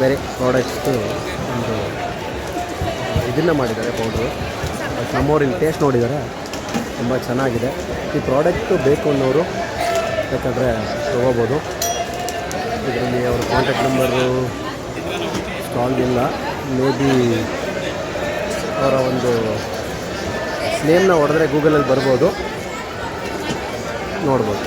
ಬೇರೆ ಪ್ರಾಡಕ್ಟ್ಸು ಒಂದು ಇದನ್ನು ಮಾಡಿದ್ದಾರೆ ಪೌಡ್ರು. ಬಟ್ ನಮ್ಮವ್ರು ಇಲ್ಲಿ ಟೇಸ್ಟ್ ನೋಡಿದ್ದಾರೆ. ತುಂಬ ಚೆನ್ನಾಗಿದೆ. ಈ ಪ್ರಾಡಕ್ಟು ಬೇಕು ಅನ್ನೋರು ಬೇಕಾದರೆ ತೊಗೋಬೋದು. ಇದರಲ್ಲಿ ಅವ್ರ ಕಾಂಟ್ಯಾಕ್ಟ್ ನಂಬರು ಸ್ಟಾಲ್ಗಿಲ್ಲ ಮೇ ಬಿ ಅವರ ಒಂದು ನೇಮ್ನ ಹೊಡೆದ್ರೆ ಗೂಗಲಲ್ಲಿ ಬರ್ಬೋದು. ನೋಡ್ಬೋದು.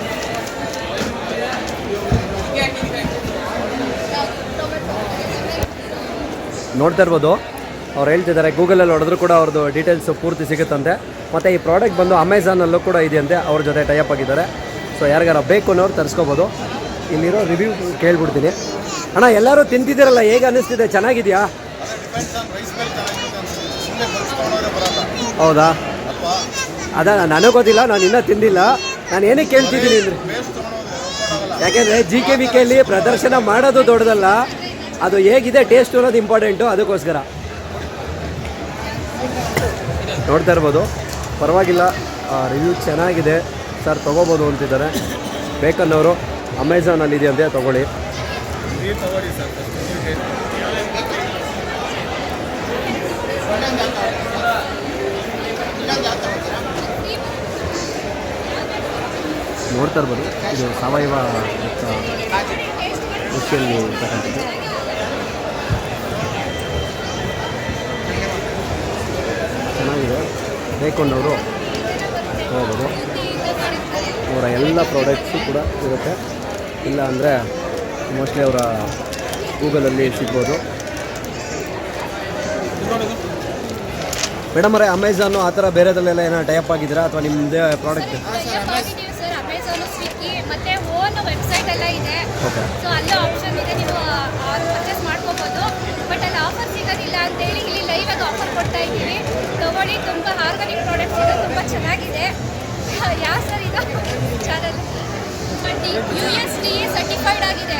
ನೋಡ್ತಾ ಇರ್ಬೋದು. ಅವ್ರು ಹೇಳ್ತಿದ್ದಾರೆ ಗೂಗಲಲ್ಲಿ ಹೊಡೆದ್ರು ಕೂಡ ಅವ್ರದ್ದು ಡೀಟೇಲ್ಸ್ ಪೂರ್ತಿ ಸಿಗುತ್ತಂತೆ. ಮತ್ತು ಈ ಪ್ರಾಡಕ್ಟ್ ಬಂದು ಅಮೆಝಾನಲ್ಲೂ ಕೂಡ ಇದೆಯಂತೆ, ಅವ್ರ ಜೊತೆ ಟೈಪ್ ಆಗಿದ್ದಾರೆ. ಸೊ ಯಾರಿಗಾರ ಬೇಕು ಅನ್ನೋರು ತರಿಸ್ಕೋಬೋದು. ಇಲ್ಲಿರೋ ರಿವ್ಯೂ ಕೇಳ್ಬಿಡ್ತೀನಿ. ಅಣ್ಣ, ಎಲ್ಲರೂ ತಿಂತಿದ್ದೀರಲ್ಲ ಹೇಗೆ ಅನ್ನಿಸ್ತಿದೆ? ಚೆನ್ನಾಗಿದೆಯಾ? ಹೌದಾ? ಅದ, ನನಗೆ ಗೊತ್ತಿಲ್ಲ, ನಾನು ಇನ್ನೂ ತಿಂದಿಲ್ಲ. ನಾನು ಏನಕ್ಕೆ ಕೇಳ್ತಿದ್ದೀನಿ ಅಂದರೆ ಯಾಕೆಂದರೆ ಜಿ ಕೆ ವಿ ಕೆಲಿ ಪ್ರದರ್ಶನ ಮಾಡೋದು ದೊಡ್ಡದಲ್ಲ. ಅದು ಹೇಗಿದೆ ಟೇಸ್ಟ್ ಅನ್ನೋದು ಇಂಪಾರ್ಟೆಂಟು ಅದಕ್ಕೋಸ್ಕರ. ನೋಡ್ತಾ ಇರ್ಬೋದು. ಪರವಾಗಿಲ್ಲ ರಿವ್ಯೂ ಚೆನ್ನಾಗಿದೆ. ಸರ್ ತೊಗೋಬೋದು ಅಂತಿದ್ದಾರೆ. ಬೇಕನ್ನೋರು ಅಮೆಝಾನಲ್ಲಿ ಇದೆಯಂತೆ ತೊಗೊಳ್ಳಿ. ನೋಡ್ತಾ ಇರ್ಬೋದು. ಇದು ಸಾವಯವ ಕೃಷಿಯಲ್ಲಿ ಇರ್ತಕ್ಕಂಥದ್ದು ಬೇಕೊಂಡವರು ಹೋಗ್ಬೋದು ಅವರ ಎಲ್ಲ ಪ್ರಾಡಕ್ಟ್ಸು ಕೂಡ ಇರುತ್ತೆ. ಇಲ್ಲ ಅಂದರೆ ಮೋಸ್ಟ್ಲಿ ಅವರ ಗೂಗಲಲ್ಲಿ ಸಿಗ್ಬೋದು. ಮೇಡಮ್ ಅವರೇ ಅಮೆಝಾನು ಆ ಥರ ಬೇರೆದಲ್ಲೆಲ್ಲ ಏನೋ ಟೈಪ್ ಆಗಿದ್ದೀರಾ? ಅಥವಾ ನಿಮ್ಮದೇ ಪ್ರಾಡಕ್ಟ್ ಆಗಿದ್ದೀವಿ ಚೆನ್ನಾಗಿದೆ. ಯಾವ ಸರ್ ಇದು? Channel but U S T certified ಆಗಿದೆ.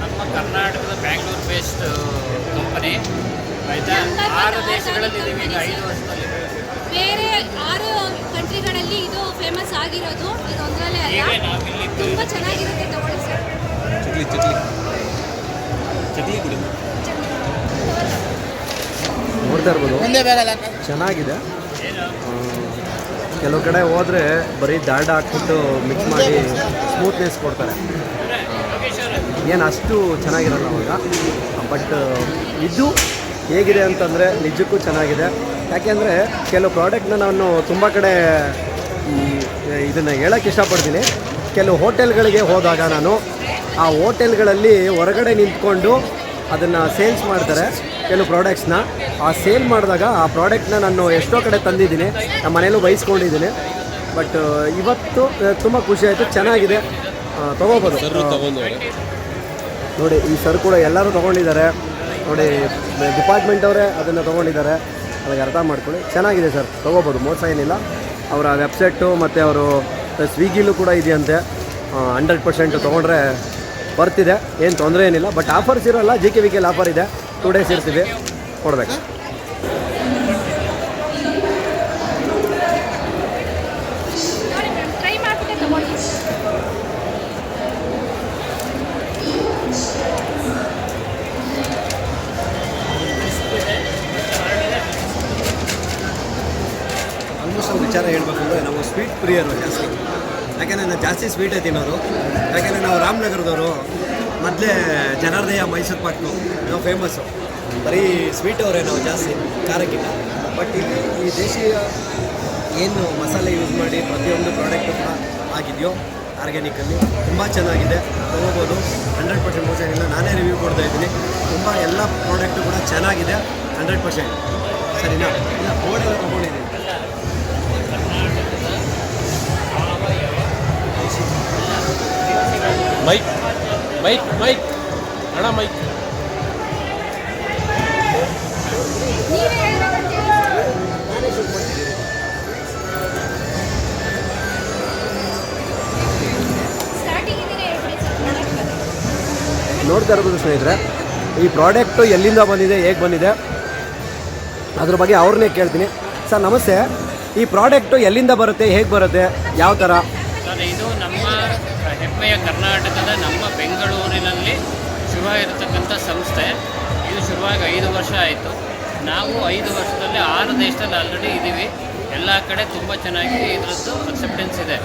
ನಮ್ಮ ಕರ್ನಾಟಕದ ಬ್ಯಾಂಗ್ಳೂರ್ ಬೇಸ್ಡ್ ಕಂಪನಿ ಆಯ್ತಾ? ಆರು ದೇಶಗಳಲ್ಲಿ ಈಗ ಐದು ವರ್ಷದಲ್ಲಿ ಬೇರೆ ಆರು ಕಂಟ್ರಿಗಳಲ್ಲಿ ಇದು ಫೇಮಸ್ ಆಗಿರೋದು. ಇದು ಒಂದರಲ್ಲೇ ಅಲ್ಲ. ತುಂಬ ಚೆನ್ನಾಗಿರುತ್ತೆ ತಗೊಳ್ಳಿ ಸರ್ ನೋಡ್ತಾ ಇರ್ಬೋದು. ಚೆನ್ನಾಗಿದೆ. ಕೆಲವು ಕಡೆ ಹೋದರೆ ಬರೀ ದಾಡ್ ಹಾಕ್ಬಿಟ್ಟು ಮಿಕ್ಸ್ ಮಾಡಿ ಸ್ಮೂತ್ನೆಸ್ ಕೊಡ್ತಾರೆ. ಏನು ಅಷ್ಟು ಚೆನ್ನಾಗಿರಲ್ಲ ಅವಾಗ. ಬಟ್ ಇದು ಹೇಗಿದೆ ಅಂತಂದರೆ ನಿಜಕ್ಕೂ ಚೆನ್ನಾಗಿದೆ. ಯಾಕೆಂದರೆ ಕೆಲವು ಪ್ರಾಡಕ್ಟ್ನ ನಾನು ತುಂಬ ಕಡೆ ಇದನ್ನು ಹೇಳೋಕ್ಕೆ ಇಷ್ಟಪಡ್ತೀನಿ. ಕೆಲವು ಹೋಟೆಲ್ಗಳಿಗೆ ಹೋದಾಗ ನಾನು ಆ ಹೋಟೆಲ್ಗಳಲ್ಲಿ ಹೊರಗಡೆ ನಿಂತ್ಕೊಂಡು ಅದನ್ನು ಸೇಲ್ಸ್ ಮಾಡ್ತಾರೆ ಕೆಲವು ಪ್ರಾಡಕ್ಟ್ಸ್ನ ಆ ಸೇಲ್ ಮಾಡಿದಾಗ ಆ ಪ್ರಾಡಕ್ಟ್ನ ನಾನು ಎಷ್ಟೋ ಕಡೆ ತಂದಿದ್ದೀನಿ. ನಮ್ಮ ಮನೇಲೂ ಬಯಸ್ಕೊಂಡಿದ್ದೀನಿ ಬಟ್ ಇವತ್ತು ತುಂಬ ಖುಷಿ ಆಯಿತು. ಚೆನ್ನಾಗಿದೆ. ತೊಗೋಬೋದು. ನೋಡಿ ಈ ಸರ್ ಕೂಡ ಎಲ್ಲರೂ ತೊಗೊಂಡಿದ್ದಾರೆ. ನೋಡಿ ಡಿಪಾರ್ಟ್ಮೆಂಟ್ ಅವರೇ ಅದನ್ನು ತೊಗೊಂಡಿದ್ದಾರೆ. ಅದಕ್ಕೆ ಅರ್ಥ ಮಾಡ್ಕೊಳ್ಳಿ. ಚೆನ್ನಾಗಿದೆ ಸರ್ ತೊಗೋಬೋದು. ಮೋಸ ಏನಿಲ್ಲ. ಅವರ ವೆಬ್ಸೈಟು ಮತ್ತು ಅವರು ಸ್ವಿಗ್ಗಿಲೂ ಕೂಡ ಇದೆಯಂತೆ. ಹಂಡ್ರೆಡ್ ಪರ್ಸೆಂಟ್ ತೊಗೊಂಡ್ರೆ ಬರ್ತಿದೆ ಏನು ತೊಂದರೆ ಏನಿಲ್ಲ ಬಟ್ ಆಫರ್ಸ್ ಇರೋಲ್ಲ ಜಿ ಕೆ ವಿ ಕೆಲ್ ಆಫರ್ ಇದೆ ಟೂ ಡೇಸ್ ಇರ್ತೀವಿ ಕೊಡ್ಬೇಕು. ಆಲ್ಮೋಸ್ಟ್ ವಿಚಾರ ಹೇಳ್ಬೇಕಂದ್ರೆ ನಾವು ಸ್ವೀಟ್ ಪ್ರಿಯರು ಜಾಸ್ತಿ. ಯಾಕೆಂದರೆ ನಾನು ಜಾಸ್ತಿ ಸ್ವೀಟೇ ತಿನ್ನೋರು ಯಾಕೆಂದರೆ ನಾವು ರಾಮನಗರದವರು ಮೊದಲೇ ಜನಾರ್ದಯ ಮೈಸೂರು ಪಾಕ್ನು ನಾವು ಫೇಮಸ್ಸು ಬರೀ ಸ್ವೀಟ್ ಅವರೇ ನಾವು ಜಾಸ್ತಿ, ಖಾರಕ್ಕಿಂತ. ಬಟ್ ಇಲ್ಲಿ ಈ ದೇಶೀಯ ಏನು ಮಸಾಲೆ ಯೂಸ್ ಮಾಡಿ ಪ್ರತಿಯೊಂದು ಪ್ರಾಡಕ್ಟು ಕೂಡ ಆಗಿದೆಯೋ ಆರ್ಗ್ಯಾನಿಕಲ್ಲಿ ತುಂಬ ಚೆನ್ನಾಗಿದೆ. ತೊಗೋಬೋದು. ಹಂಡ್ರೆಡ್ ಪರ್ಸೆಂಟ್ ಮೋಸ ಇಲ್ಲ. ನಾನೇ ರಿವ್ಯೂ ಕೊಡ್ತಾ ಇದ್ದೀನಿ. ತುಂಬ ಎಲ್ಲ ಪ್ರಾಡಕ್ಟು ಕೂಡ ಚೆನ್ನಾಗಿದೆ. ಹಂಡ್ರೆಡ್ ಪರ್ಸೆಂಟ್ ಸರಿನಾ? ಇಲ್ಲ ಬೋರ್ಡೆಲ್ಲ ತೊಗೊಂಡಿದ್ದೀನಿ. ಮೈಕ್ ಮೈಕ್ ಮೈಕ್ ಅಣ್ಣ ಮೈಕ್ ನೋಡ್ತಾ ಇರ್ಬೋದು ಸ್ನೇಹಿತರೆ ಈ ಪ್ರಾಡಕ್ಟು ಎಲ್ಲಿಂದ ಬಂದಿದೆ ಹೇಗೆ ಬಂದಿದೆ ಅದ್ರ ಬಗ್ಗೆ ಅವ್ರನ್ನೇ ಕೇಳ್ತೀನಿ. ಸರ್ ನಮಸ್ತೆ. ಈ ಪ್ರಾಡಕ್ಟು ಎಲ್ಲಿಂದ ಬರುತ್ತೆ ಹೇಗೆ ಬರುತ್ತೆ ಯಾವ ಥರ ಸರ್ ಇದು ನಮ್ಮ ಹೆಮ್ಮೆಯ ಕರ್ನಾಟಕದ ನಮ್ಮ ಬೆಂಗಳೂರಿನಲ್ಲಿ ಶುರುವಾಗಿರತಕ್ಕಂಥ ಸಂಸ್ಥೆ. ಇದು ಶುರುವಾಗಿ ಐದು ವರ್ಷ ಆಯಿತು. ನಾವು ಐದು ವರ್ಷದಲ್ಲಿ ಆರು ದೇಶದಲ್ಲಿ ಆಲ್ರೆಡಿ ಇದ್ದೀವಿ. ಎಲ್ಲ ಕಡೆ ತುಂಬ ಚೆನ್ನಾಗಿ ಇದರದ್ದು ಅಕ್ಸೆಪ್ಟೆನ್ಸ್ ಇದೆ.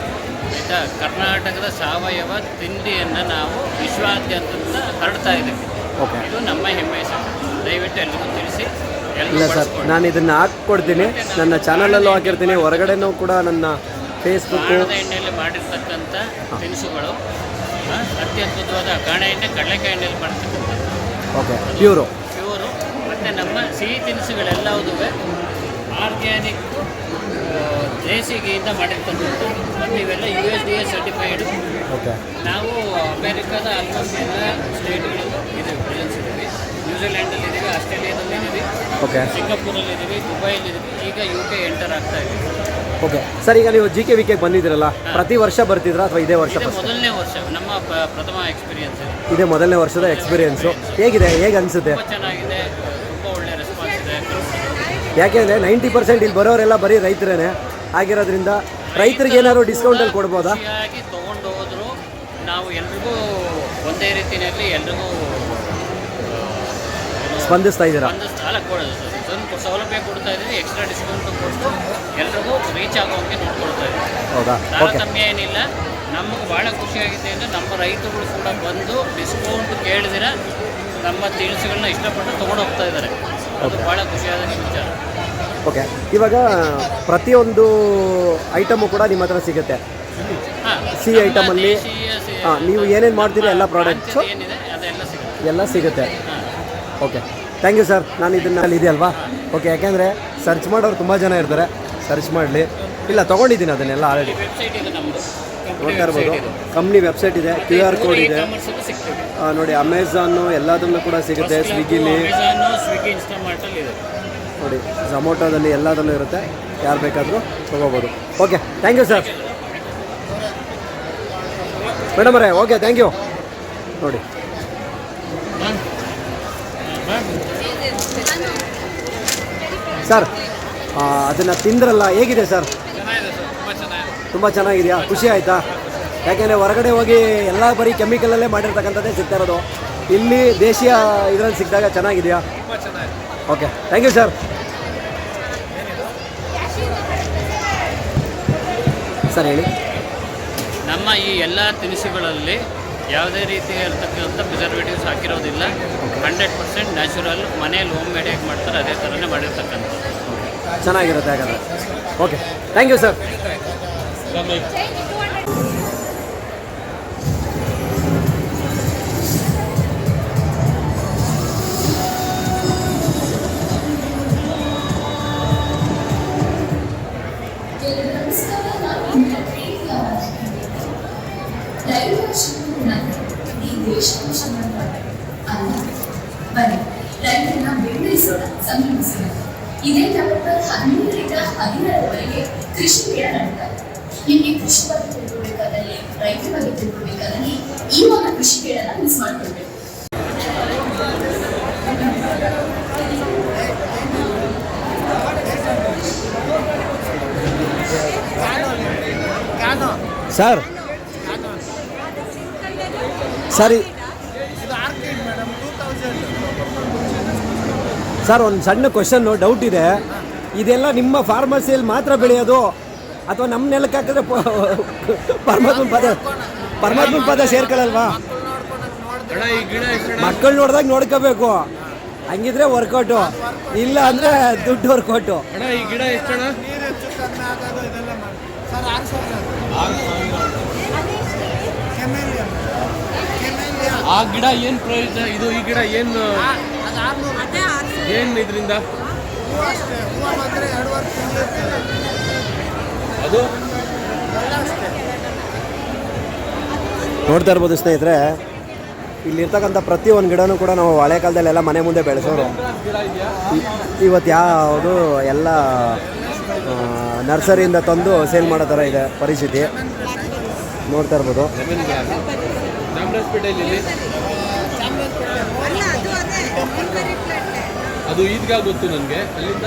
ಆಯಿತಾ? ಕರ್ನಾಟಕದ ಸಾವಯವ ತಿಂಡಿಯನ್ನು ನಾವು ವಿಶ್ವಾದ್ಯಂತ ಹರಡ್ತಾ ಇದ್ದೀವಿ. ಓಕೆ ಇದು ನಮ್ಮ ಹೆಮ್ಮೆಯ ಸರ್. ದಯವಿಟ್ಟು ಎಲ್ಲರಿಗೂ ತಿಳಿಸಿ. ಇಲ್ಲ ಸರ್ ನಾನು ಇದನ್ನು ಹಾಕ್ಕೊಡ್ತೀನಿ. ನನ್ನ ಚಾನಲಲ್ಲೂ ಹಾಕಿರ್ತೀನಿ. ಹೊರಗಡೆನೂ ಕೂಡ ನನ್ನ ಫೇಸ್ಬುಕ್ಕು ಗಾಣದ ಎಣ್ಣೆಯಲ್ಲಿ ಮಾಡಿರ್ತಕ್ಕಂಥ ತಿನಿಸುಗಳು ಅತ್ಯದ್ಭುತವಾದ ಕಾಣೆ ಎಣ್ಣೆ ಕಡಲೆಕಾಯಿ ಎಣ್ಣೆಯಲ್ಲಿ ಮಾಡ್ತಕ್ಕಂಥ ಓಕೆ ಪ್ಯೂರು. ಪ್ಯೂರು. ಮತ್ತು ನಮ್ಮ ಸಿಹಿ ತಿನಿಸುಗಳೆಲ್ಲವುದೂ ಆರ್ಗ್ಯಾನಿಕ್ ದೇಸಿಗೆಯಿಂದ ಮಾಡಿರ್ತಕ್ಕಂಥದ್ದು. ಮತ್ತು ಇವೆಲ್ಲ U S D A certified. Okay ನಾವು ಅಮೇರಿಕಾದ ಆಲ್ಮೋಸ್ಟ್ ಎಲ್ಲ ಸ್ಟೇಟ್ಗಳಲ್ಲೂ ಇದೆ ಪ್ರೆಸೆನ್ಸ್ ಇದ್ದೀವಿ ನ್ಯೂಜಿಲ್ಯಾಂಡಲ್ಲಿ ಇದ್ದೀವಿ ಆಸ್ಟ್ರೇಲಿಯಾದಲ್ಲಿ ಇದ್ದೀವಿ ಓಕೆ ಸಿಂಗಾಪುರಲ್ಲಿ ಇದ್ದೀವಿ ದುಬೈಯಲ್ಲಿ ಇದ್ದೀವಿ ಈಗ ಯು ಕೆ ಎಂಟರ್ ಆಗ್ತಾ ಇದ್ದೀವಿ ಓಕೆ ಸರ್ ಈಗ ನೀವು ಜಿ ಕೆ ವಿ ಕೆಗೆ ಬಂದಿದ್ದೀರಲ್ಲ ಪ್ರತಿ ವರ್ಷ ಬರ್ತಿದ್ರಾ ಅಥವಾ ಇದೇ ವರ್ಷ ಇದು ಮೊದಲನೇ ವರ್ಷ ನಮ್ಮ ಪ- ಪ್ರಥಮ ಎಕ್ಸ್ಪೀರಿಯನ್ಸ್ ಇದೆ. ಇದೇ ಮೊದಲನೇ ವರ್ಷದ ಎಕ್ಸ್ಪೀರಿಯೆನ್ಸು ಹೇಗಿದೆ ಹೇಗೆ ಅನಿಸುತ್ತೆ? ತುಂಬ ಚೆನ್ನಾಗಿದೆ ತುಂಬ ಒಳ್ಳೆ ರೆಸ್ಪಾನ್ಸ್ ಇದೆ. ಯಾಕೆಂದರೆ ನೈಂಟಿ ಪರ್ಸೆಂಟ್ ಇಲ್ಲಿ ಬರೋರೆಲ್ಲ ಬರೀ ರೈತರೇನೆ. ಆಗಿರೋದ್ರಿಂದ ರೈತರಿಗೆ ಏನಾದ್ರು ಡಿಸ್ಕೌಂಟಲ್ಲಿ ಕೊಡ್ಬೋದಾ? ಖುಷಿಯಾಗಿ ತೊಗೊಂಡು ಹೋದ್ರು. ನಾವು ಎಲ್ರಿಗೂ ಒಂದೇ ರೀತಿಯಲ್ಲಿ ಎಲ್ರಿಗೂ ಸ್ಪಂದಿಸ್ತಾ ಇದ್ದೀರಾ? ಕೊಡೋದು ಸೌಲಭ್ಯ ಕೊಡ್ತಾ ಇದ್ದೀವಿ ಎಕ್ಸ್ಟ್ರಾ ಡಿಸ್ಕೌಂಟ್ ಕೊಟ್ಟು ಎಲ್ರಿಗೂ ರೀಚ್ ಆಗೋಂಗೆ ನೋಡ್ಕೊಳ್ತಾ ಇದ್ದೀವಿ. ಹೌದಾ? ಓಕೆ ತಾರತಮ್ಯ ಏನಿಲ್ಲ ನಮಗೆ ಭಾಳ ಖುಷಿಯಾಗಿದೆ ಅಂದರೆ ನಮ್ಮ ರೈತರುಗಳು ಕೂಡ ಬಂದು ಡಿಸ್ಕೌಂಟ್ ಕೇಳಿದಿರ ನಮ್ಮ ತಿನಿಸುಗಳನ್ನ ಇಷ್ಟಪಟ್ಟು ತೊಗೊಂಡು ಹೋಗ್ತಾ ಇದ್ದಾರೆ. ಅದು ಭಾಳ ಖುಷಿಯಾದ ವಿಚಾರ. ಓಕೆ ಇವಾಗ ಪ್ರತಿಯೊಂದು ಐಟಮು ಕೂಡ ನಿಮ್ಮ ಹತ್ರ ಸಿಗುತ್ತೆ. ಹಾಂ ಸಿಹಿ ಐಟಮಲ್ಲಿ ನೀವು ಏನೇನು ಮಾಡ್ತೀರಿ ಎಲ್ಲ ಪ್ರಾಡಕ್ಟ್ಸು ಏನಿದೆ ಅದೆಲ್ಲ ಸಿಗುತ್ತೆ. ಎಲ್ಲ ಸಿಗುತ್ತೆ. ಓಕೆ ಥ್ಯಾಂಕ್ ಯು ಸರ್ ನಾನು ಇದನ್ನ ಅಲ್ಲಿ ಇದೆಯಲ್ವಾ ಓಕೆ ಯಾಕೆಂದರೆ ಸರ್ಚ್ ಮಾಡೋರು ತುಂಬ ಜನ ಇರ್ತಾರೆ. ಸರ್ಚ್ ಮಾಡಲಿ. ಇಲ್ಲ ತೊಗೊಂಡಿದ್ದೀನಿ ಅದನ್ನೆಲ್ಲ ಆಲ್ರೆಡಿ ನೋಡ್ತಾ ಇರ್ಬೋದು. ಕಂಪ್ನಿ ವೆಬ್ಸೈಟ್ ಇದೆ ಕ್ಯೂ ಆರ್ ಕೋಡ್ ಇದೆ. ನೋಡಿ ಅಮೆಝಾನು ಎಲ್ಲದರಲ್ಲೂ ಕೂಡ ಸಿಗುತ್ತೆ. ಸ್ವಿಗ್ಗಿಲಿ ನೋಡಿ ಝೊಮೊಟೋದಲ್ಲಿ ಎಲ್ಲದರಲ್ಲೂ ಇರುತ್ತೆ. ಯಾರು ಬೇಕಾದರೂ ತೊಗೋಬೋದು. Okay thank you sir madam ಅವರೇ ಓಕೆ ಥ್ಯಾಂಕ್ ಯು ನೋಡಿ. ಸರ್ ಅದನ್ನು ತಿಂದ್ರಲ್ಲ, ಹೇಗಿದೆ ಸರ್? ತುಂಬ ಚೆನ್ನಾಗಿದೆ ತುಂಬ ಚೆನ್ನಾಗಿದೆಯಾ? ಖುಷಿ ಆಯಿತಾ? ಯಾಕೆಂದರೆ ಹೊರಗಡೆ ಹೋಗಿ ಎಲ್ಲ ಬರೀ ಕೆಮಿಕಲಲ್ಲೇ ಮಾಡಿರ್ತಕ್ಕಂಥದ್ದೇ ಸಿಗ್ತಾ ಇರೋದು. ಇಲ್ಲಿ ದೇಶೀಯ ಇದರಲ್ಲಿ ಸಿಕ್ಕಿದಾಗ ಚೆನ್ನಾಗಿದೆಯಾ? Okay thank you sir sir, ಹೇಳಿ. ನಮ್ಮ ಈ ಎಲ್ಲ ತಿನಿಸುಗಳಲ್ಲಿ ಯಾವುದೇ ರೀತಿಯಾಗಿರ್ತಕ್ಕಂಥ ಪ್ರಿಸರ್ವೇಟಿವ್ಸ್ ಹಾಕಿರೋದಿಲ್ಲ. ಹಂಡ್ರೆಡ್ ಪರ್ಸೆಂಟ್ ನ್ಯಾಚುರಲ್ ಮನೆಯಲ್ಲಿ ಹೋಮ್ ಮೇಡ್ ಹೇಗೆ ಮಾಡ್ತಾರೆ ಅದೇ ಥರನೇ ಮಾಡಿರ್ತಕ್ಕಂಥದ್ದು. ಚೆನ್ನಾಗಿರುತ್ತೆ ಹಾಗಾದ್ರೆ. Okay thank you sir. ಬೆಂಬಲಿಸೋಣ ಸಂಭ್ರಮಿಸೋಣ ಇದೇ ನವೆಂಬರ್ ಹದಿಮೂರರಿಂದ ಹದಿನಾರರವರೆಗೆ ಕೃಷಿ ಮೇಳ ನಡೆಯುತ್ತೆ ನಿಮಗೆ ಕೃಷಿ ಬಗ್ಗೆ ತಿಳ್ಕೊಬೇಕಾದಲ್ಲಿ ರೈತರ ಬಗ್ಗೆ ತಿಳ್ಕೊಬೇಕಾದಲ್ಲಿ ಇವಾಗ ಕೃಷಿ ಮೇಳನ ಮಿಸ್ ಮಾಡ್ಕೊಳ್ಬೇಕು ಸರ್ ಸರಿ ಸರ್ ಒಂದು ಸಣ್ಣ ಕ್ವಶನ್ನು ಡೌಟ್ ಇದೆ. ಇದೆಲ್ಲ ನಿಮ್ಮ ಫಾರ್ಮಸಿಯಲ್ಲಿ ಮಾತ್ರ ಬೆಳೆಯೋದು? ಅಥವಾ ನಮ್ಮ ನೆಲಕ್ಕೆ ಹಾಕಿದ್ರೆ ಪರಮಾತ್ಮನ ಪದ ಪರಮಾತ್ಮ ಪದ ಸೇರ್ಕೊಳ್ಳಲ್ವಾ? ಮಕ್ಕಳು ನೋಡಿದಾಗ ನೋಡ್ಕೋಬೇಕು. ಹಂಗಿದ್ರೆ ವರ್ಕೌಟು ಇಲ್ಲ ಅಂದರೆ ದುಡ್ಡು ವರ್ಕೌಟು ಆ ಗಿಡ ಏನು ಪ್ರಯೋಜನ? ಇದು ಈ ಗಿಡ ಏನು ಏನು ಇದರಿಂದ? ಅದು? ನೋಡ್ತಾ ಇರ್ಬೋದು ಸ್ನೇಹಿತರೆ ಇಲ್ಲಿರ್ತಕ್ಕಂಥ ಪ್ರತಿಯೊಂದು ಗಿಡನೂ ಕೂಡ ನಾವು ಹಳೆ ಕಾಲದಲ್ಲೆಲ್ಲ ಮನೆ ಮುಂದೆ ಬೆಳೆಸೋರು. ಇವತ್ತು ಯಾವುದು ಎಲ್ಲ ನರ್ಸರಿಯಿಂದ ತಂದು ಸೇಲ್ ಮಾಡೋ ಥರ ಇದೆ ಪರಿಸ್ಥಿತಿ. ನೋಡ್ತಾ ಇರ್ಬೋದು. ಅದು ಈದ್ಗಾ ಗೊತ್ತು ನನಗೆ. ಅಲ್ಲಿಂದ?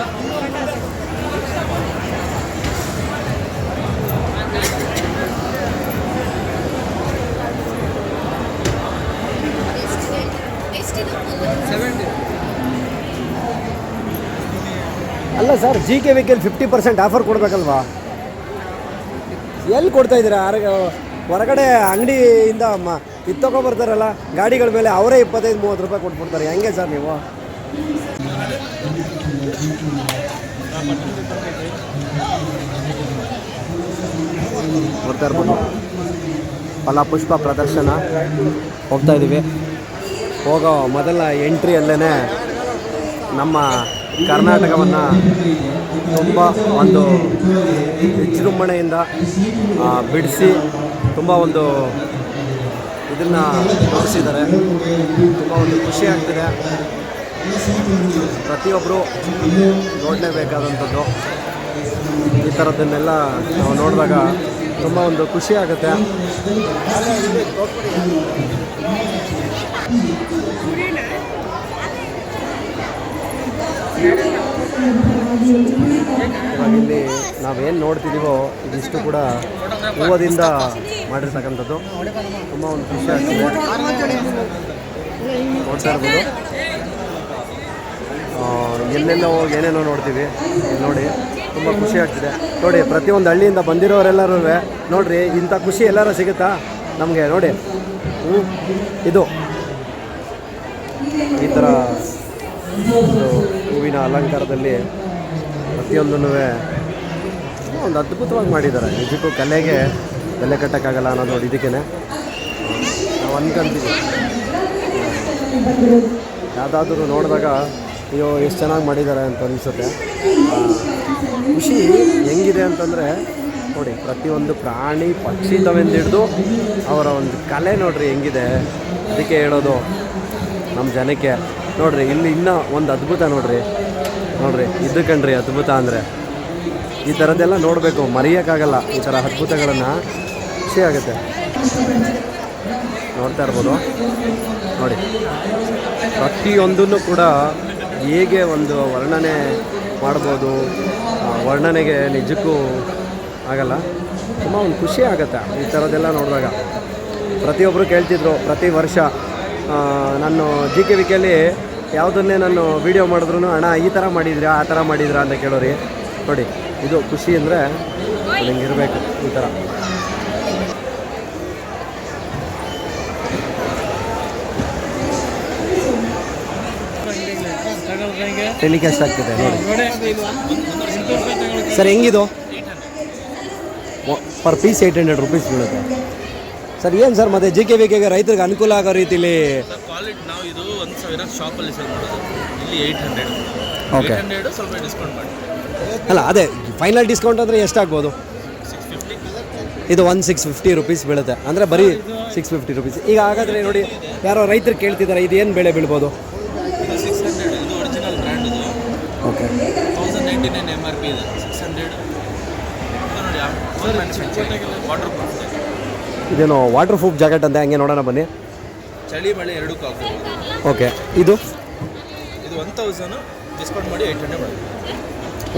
ಅಲ್ಲ ಸರ್ ಜಿ ಕೆ ವಿಕೆಲ್ ಫಿಫ್ಟಿ ಪರ್ಸೆಂಟ್ ಆಫರ್ ಕೊಡಬೇಕಲ್ವಾ? ಎಲ್ಲಿ ಕೊಡ್ತಾ ಇದ್ದೀರಾ? ಹೊರಗಡೆ ಅಂಗಡಿಯಿಂದ ಮ, ಇದು ಬರ್ತಾರಲ್ಲ, ಗಾಡಿಗಳ ಮೇಲೆ ಅವರೇ ಇಪ್ಪತ್ತೈದು, ಮೂವತ್ತು ರೂಪಾಯಿ ಕೊಟ್ಬಿಡ್ತಾರೆ. ಹೆಂಗೆ ಸರ್ ನೀವು? ಬರ್ತಾ ಇರ್ಬೋದು ಫಲಪುಷ್ಪ ಪ್ರದರ್ಶನ ಹೋಗ್ತಾ ಇದ್ದೀವಿ. ಹೋಗೋ ಮೊದಲ ಎಂಟ್ರಿಯಲ್ಲೇ ನಮ್ಮ ಕರ್ನಾಟಕವನ್ನು ತುಂಬ ಒಂದು ವಿಜೃಂಭಣೆಯಿಂದ ಬಿಡಿಸಿ ತುಂಬ ಒಂದು ಇದನ್ನು ತೋರಿಸಿದ್ದಾರೆ. ತುಂಬ ಒಂದು ಖುಷಿ ಆಗ್ತಿದೆ. ಪ್ರತಿಯೊಬ್ಬರು ನೋಡಲೇಬೇಕಾದಂಥದ್ದು. ಈ ಥರದ್ದನ್ನೆಲ್ಲ ನಾವು ನೋಡಿದಾಗ ತುಂಬ ಒಂದು ಖುಷಿ ಆಗುತ್ತೆ. ಇಲ್ಲಿ ನಾವೇನು ನೋಡ್ತಿದ್ದೀವೋ ಇದಿಷ್ಟು ಕೂಡ ಹೂವದಿಂದ ಮಾಡಿರ್ತಕ್ಕಂಥದ್ದು. ತುಂಬ ಒಂದು ಖುಷಿ ಆಗ್ತಿದೆ. ನೋಡ್ತಾ ಇರ್ಬೋದು. ಆ, ಹೋಗಿ ಏನೇನೋ ನೋಡ್ತೀವಿ. ನೋಡಿ ತುಂಬ ಖುಷಿ ಆಗ್ತಿದೆ. ನೋಡಿ ಪ್ರತಿಯೊಂದು ಹಳ್ಳಿಯಿಂದ ಬಂದಿರೋರೆಲ್ಲರೂ ನೋಡಿರಿ ಇಂಥ ಖುಷಿ ಎಲ್ಲರೂ ಸಿಗುತ್ತಾ? ನಮಗೆ ನೋಡಿ. ಇದು. ಈ ಥರ ಹೂವಿನ ಅಲಂಕಾರದಲ್ಲಿ ಪ್ರತಿಯೊಂದೂ ಒಂದು ಅದ್ಭುತವಾಗಿ ಮಾಡಿದ್ದಾರೆ. ನಿಜಕ್ಕೂ ಕಲೆಗೆ ಬೆಲೆ ಕಟ್ಟೋಕ್ಕಾಗಲ್ಲ ಅನ್ನೋದು ನೋಡಿ ಇದಕ್ಕೇ ನಾವು ಅನ್ಕೊಂತೀವಿ. ಯಾವುದಾದ್ರೂ ನೋಡಿದಾಗ ಅಯ್ಯೋ, ಎಷ್ಟು ಚೆನ್ನಾಗಿ ಮಾಡಿದ್ದಾರೆ ಅಂತ ಅನಿಸುತ್ತೆ. ಖುಷಿ ಹೆಂಗಿದೆ ಅಂತಂದರೆ, ನೋಡಿ, ಪ್ರತಿಯೊಂದು ಪ್ರಾಣಿ ಪಕ್ಷಿ ತವೆಂದಿಡ್ದು ಅವರ ಒಂದು ಕಲೆ ನೋಡ್ರಿ ಹೆಂಗಿದೆ. ಅದಕ್ಕೆ ಹೇಳೋದು ನಮ್ಮ ಜನಕ್ಕೆ. ನೋಡ್ರಿ, ಇಲ್ಲಿ ಇನ್ನೂ ಒಂದು ಅದ್ಭುತ ನೋಡ್ರಿ. ನೋಡ್ರಿ ಇದು ಕಣ್ರಿ, ಅದ್ಭುತ ಅಂದರೆ. ಈ ಥರದ್ದೆಲ್ಲ ನೋಡಬೇಕು, ಮರೆಯೋಕ್ಕಾಗಲ್ಲ. ಈ ಥರ ಅದ್ಭುತಗಳನ್ನು ಖುಷಿ ಆಗುತ್ತೆ. ನೋಡ್ತಾ ಇರ್ಬೋದು. ನೋಡಿ, ಪ್ರತಿಯೊಂದನ್ನು ಕೂಡ ಹೇಗೆ ಒಂದು ವರ್ಣನೆ ಮಾಡ್ಬೋದು? ವರ್ಣನೆಗೆ ನಿಜಕ್ಕೂ ಆಗಲ್ಲ. ತುಂಬ ಒಂದು ಖುಷಿ ಆಗುತ್ತೆ ಈ ಥರದ್ದೆಲ್ಲ ನೋಡಿದಾಗ. ಪ್ರತಿಯೊಬ್ಬರು ಕೇಳ್ತಿದ್ರು, ಪ್ರತಿ ವರ್ಷ ನಾನು ಜಿ ಕೆ ವಿಕೆಯಲ್ಲಿ ಯಾವುದನ್ನೇ ನಾನು ವೀಡಿಯೋ ಮಾಡಿದ್ರು ಅಣ್ಣ, ಈ ಥರ ಮಾಡಿದ್ರಾ, ಆ ಥರ ಮಾಡಿದ್ರಾ? ಅಂತ ಕೇಳೋರಿ ನೋಡಿ, ಇದು ಖುಷಿ ಅಂದರೆ ಇರಬೇಕು ಈ ಥರ. ಟೆಲಿಕಾಸ್ಟ್ ಆಗ್ತಿದೆ ನೋಡಿ. Sir ಹೆಂಗಿದು? Per piece eight hundred rupees ಬೀಳುತ್ತೆ. ಸರ್ ಏನು ಸರ್ ಮತ್ತೆ ಜಿ ಕೆ ವಿ ಕೆಗೆ ರೈತರಿಗೆ ಅನುಕೂಲ ಆಗೋ ರೀತಿಲಿ? ಕ್ವಾಲಿಟಿ ನಾವು ಇದು ಒಂದು ಸಾವಿರ ಶಾಪಲ್ಲಿ ಸೇಲ್ ಮಾಡೋದು. ಇಲ್ಲಿ ಏಯ್ಟ್ ಹಂಡ್ರೆಡ್ Okay. ಏಯ್ಟ್ ಸ್ವಲ್ಪ ಡಿಸ್ಕೌಂಟ್ ಮಾಡಿ. ಅಲ್ಲ ಅದೇ ಫೈನಲ್ ಡಿಸ್ಕೌಂಟ್ ಅಂದರೆ ಎಷ್ಟಾಗ್ಬೋದು? ಇದು ಒನ್ ಸಿಕ್ಸ್ ಫಿಫ್ಟಿ ರುಪೀಸ್ ಬೀಳುತ್ತೆ. ಅಂದರೆ ಬರೀ ಸಿಕ್ಸ್ ಫಿಫ್ಟಿ ರುಪೀಸ್ ಈಗ ಹಾಗಾದರೆ ನೋಡಿ ಯಾರೋ ರೈತರು ಕೇಳ್ತಿದ್ದಾರೆ ಇದು ಏನು ಬೆಳೆ ಬೀಳ್ಬೋದು ಇದು ಸಿಕ್ಸ್ ಹಂಡ್ರೆಡ್ ಇದು ಒರಿಜಿನಲ್ ಬ್ರ್ಯಾಂಡ್ ಇದು okay thousand ninety nine M R P ಇದೆ ಸಿಕ್ಸ್ ಹಂಡ್ರೆಡ್ ನೋಡಿ ವಾಟರ್ ಪ್ರೂಫ್ ಇದೇನು ವಾಟರ್ ಪ್ರೂಫ್ ಜಾಕೆಟ್ ಅಂತ ಹಂಗೆ ನೋಡೋಣ ಬನ್ನಿ. ಚಳಿ ಮಳೆ ಎರಡಕ್ಕೂ ಕಾಫಿ. ಓಕೆ ಇದು? ಇದು ಒನ್ ತೌಸಂಡ್ ಡಿಸ್ಕೌಂಟ್ ಮಾಡಿ ಏಟ್ ಹಂಡ್ರೆಡ್ ಮಾಡಿ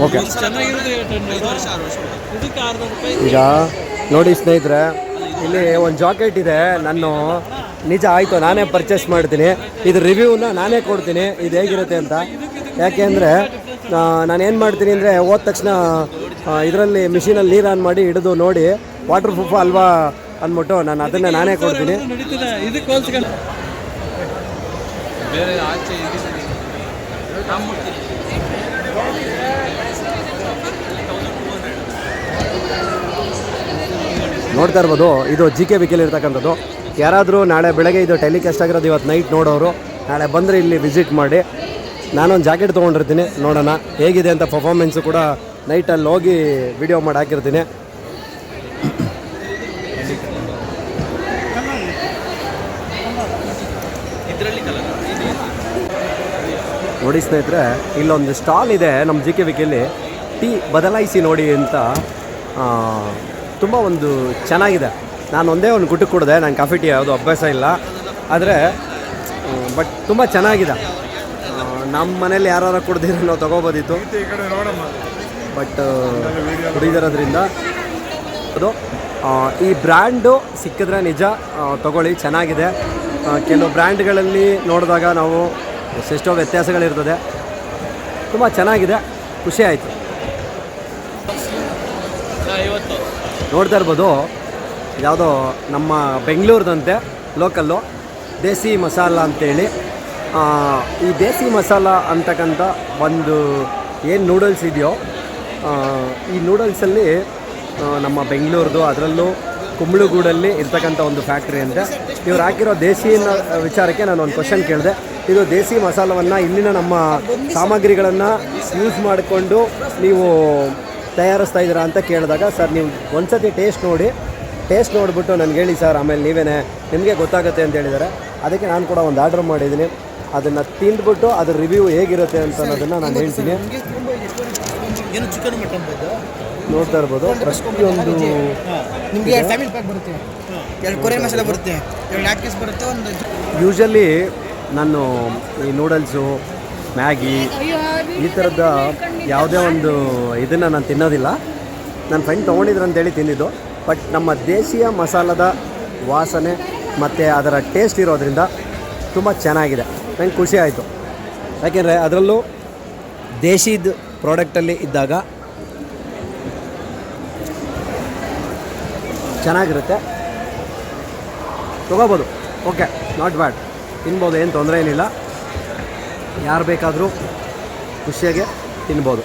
ಓಕೆ. ಈಗ ನೋಡಿ ಸ್ನೇಹಿತರೆ ಇಲ್ಲಿ ಒಂದು ಜಾಕೆಟ್ ಇದೆ ನಾನು ನಿಜ ಆಯಿತು ನಾನೇ ಪರ್ಚೇಸ್ ಮಾಡ್ತೀನಿ. ಇದು ರಿವ್ಯೂನ ನಾನೇ ಕೊಡ್ತೀನಿ ಇದು ಹೇಗಿರುತ್ತೆ ಅಂತ. ಯಾಕೆ ನಾನು ಏನು ಮಾಡ್ತೀನಿ ಅಂದರೆ ಹೋದ ತಕ್ಷಣ ಇದರಲ್ಲಿ ಮಿಷಿನಲ್ಲಿ ನೀರು ಆನ್ ಮಾಡಿ ಹಿಡಿದು ನೋಡಿ ವಾಟರ್ ಪ್ರೂಫ್ ಅಲ್ವಾ ಅಂದ್ಬಿಟ್ಟು ನಾನು ಅದನ್ನು ನಾನೇ ಕೊಡ್ತೀನಿ. ನೋಡ್ತಾ ಇರ್ಬೋದು ಇದು ಜಿ ಕೆ ವಿಕೆಲ್ ಇರ್ತಕ್ಕಂಥದ್ದು. ಯಾರಾದರೂ ನಾಳೆ ಬೆಳಗ್ಗೆ ಇದು ಟೆಲಿಕಾಸ್ಟ್ ಆಗಿರೋದು ಇವತ್ತು ನೈಟ್ ನೋಡೋರು ನಾಳೆ ಬಂದರೆ ಇಲ್ಲಿ ವಿಸಿಟ್ ಮಾಡಿ. ನಾನೊಂದು ಜಾಕೆಟ್ ತೊಗೊಂಡಿರ್ತೀನಿ, ನೋಡೋಣ. ಹೇಗಿದೆ ಅಂತ ಪರ್ಫಾರ್ಮೆನ್ಸು ಕೂಡ ನೈಟಲ್ಲಿ ಹೋಗಿ ವಿಡಿಯೋ ಮಾಡಿ ಹಾಕಿರ್ತೀನಿ. ನೋಡಿ ಸ್ನೇಹಿತರೆ, ಇಲ್ಲೊಂದು ಸ್ಟಾಲ್ ಇದೆ ನಮ್ಮ ಜಿ ಕೆ ವಿಕೆಯಲ್ಲಿ ಟೀ ಬದಲಾಯಿಸಿ ನೋಡಿ ಅಂತ ತುಂಬ ಒಂದು ಚೆನ್ನಾಗಿದೆ. ನಾನು ಒಂದೇ ಒಂದು ಗುಟ್ಟಕ್ಕೆ ಕುಡಿದೆ ನಾನು ಕಾಫಿ ಟೀ ಯಾವುದು ಅಭ್ಯಾಸ ಇಲ್ಲ. ಆದರೆ ಬಟ್ ತುಂಬ ಚೆನ್ನಾಗಿದೆ. ನಮ್ಮ ಮನೇಲಿ ಯಾರು ಕುಡ್ದಿರ ನಾವು ತೊಗೋಬೋದಿತ್ತು ಬಟ್ ಕುಡಿದಿರೋದ್ರಿಂದ ಅದು ಈ ಬ್ರ್ಯಾಂಡು ಸಿಕ್ಕಿದ್ರೆ ನಿಜ ತಗೊಳ್ಳಿ ಚೆನ್ನಾಗಿದೆ. ಕೆಲವು ಬ್ರ್ಯಾಂಡ್ಗಳಲ್ಲಿ ನೋಡಿದಾಗ ನಾವು ಎಷ್ಟೆಷ್ಟೋ ವ್ಯತ್ಯಾಸಗಳಿರ್ತದೆ. ತುಂಬ ಚೆನ್ನಾಗಿದೆ ಖುಷಿ ಆಯಿತು. ನೋಡ್ತಾ ಇರ್ಬೋದು ಯಾವುದೋ ನಮ್ಮ ಬೆಂಗಳೂರದಂತೆ ಲೋಕಲ್ಲು ದೇಸಿ ಮಸಾಲ ಅಂತೇಳಿ. ಈ ದೇಸಿ ಮಸಾಲ ಅಂತಕ್ಕಂಥ ಒಂದು ಏನು ನೂಡಲ್ಸ್ ಇದೆಯೋ ಈ ನೂಡಲ್ಸಲ್ಲಿ ನಮ್ಮ ಬೆಂಗಳೂರದು ಅದರಲ್ಲೂ ಕುಂಬಳಗೂಡಲ್ಲಿ ಇರ್ತಕ್ಕಂಥ ಒಂದು ಫ್ಯಾಕ್ಟ್ರಿ ಅಂತ. ಇವ್ರು ಹಾಕಿರೋ ದೇಸಿ ವಿಚಾರಕ್ಕೆ ನಾನು ಒಂದು ಕ್ವಶನ್ ಕೇಳಿದೆ. ಇದು ದೇಸಿ ಮಸಾಲವನ್ನು ಇಲ್ಲಿನ ನಮ್ಮ ಸಾಮಗ್ರಿಗಳನ್ನು ಯೂಸ್ ಮಾಡಿಕೊಂಡು ನೀವು ತಯಾರಿಸ್ತಾ ಇದ್ದೀರಾ ಅಂತ ಕೇಳಿದಾಗ, ಸರ್, ನೀವು ಒಂದ್ಸತಿ ಟೇಸ್ಟ್ ನೋಡಿ. ಟೇಸ್ಟ್ ನೋಡಿಬಿಟ್ಟು ನನಗೆ ಹೇಳಿ ಸರ್, ಆಮೇಲೆ ನೀವೇನೆ ನಿಮಗೆ ಗೊತ್ತಾಗುತ್ತೆ ಅಂತ ಹೇಳಿದ್ದಾರೆ. ಅದಕ್ಕೆ ನಾನು ಕೂಡ ಒಂದು ಆರ್ಡ್ರ್ ಮಾಡಿದ್ದೀನಿ. ಅದನ್ನು ತಿಂದ್ಬಿಟ್ಟು ಅದ್ರ ರಿವ್ಯೂ ಹೇಗಿರುತ್ತೆ ಅಂತ ಅನ್ನೋದನ್ನು ನಾನು ಹೇಳ್ತೀನಿ. ಏನು ಚಿಕನ್ ಮಟನ್ ಬೇಕು ನೋಡ್ತಾ ಇರ್ಬೋದು. ಪ್ರತಿಯೊಂದು ನಿಮಗೆ ಫ್ಯಾಮಿಲಿ ಪ್ಯಾಕ್ ಬರುತ್ತೆ. ಎರಡು ಕೊರಿಯನ್ ಮಸಾಲೆ ಬರುತ್ತೆ. ಎರಡು ನಾಟ್ ಪೀಸ್ ಬರುತ್ತೆ ಒಂದು ಯೂಶಲಿ ನಾನು ಈ ನೂಡಲ್ಸು ಮ್ಯಾಗಿ ಈ ಥರದ ಯಾವುದೇ ಒಂದು ಇದನ್ನು ನಾನು ತಿನ್ನೋದಿಲ್ಲ. ನನ್ನ ಫ್ರೆಂಡ್ ತೊಗೊಂಡಿದ್ರು ಅಂತೇಳಿ ತಿಂದಿದ್ದು. ಬಟ್ ನಮ್ಮ ದೇಶೀಯ ಮಸಾಲದ ವಾಸನೆ ಮತ್ತು ಅದರ ಟೇಸ್ಟ್ ಇರೋದ್ರಿಂದ ತುಂಬ ಚೆನ್ನಾಗಿದೆ. ನಂಗೆ ಖುಷಿ ಆಯಿತು. ಯಾಕೆಂದರೆ ಅದರಲ್ಲೂ ದೇಶಿದ ಪ್ರಾಡಕ್ಟಲ್ಲಿ ಇದ್ದಾಗ ಚೆನ್ನಾಗಿರುತ್ತೆ. ತೊಗೋಬೋದು. ಓಕೆ ನಾಟ್ ಬ್ಯಾಡ್ ತಿನ್ಬೋದು, ಏನು ತೊಂದರೆ ಏನಿಲ್ಲ. ಯಾರು ಬೇಕಾದರೂ ಖುಷಿಯಾಗೆ ತಿನ್ಬೋದು.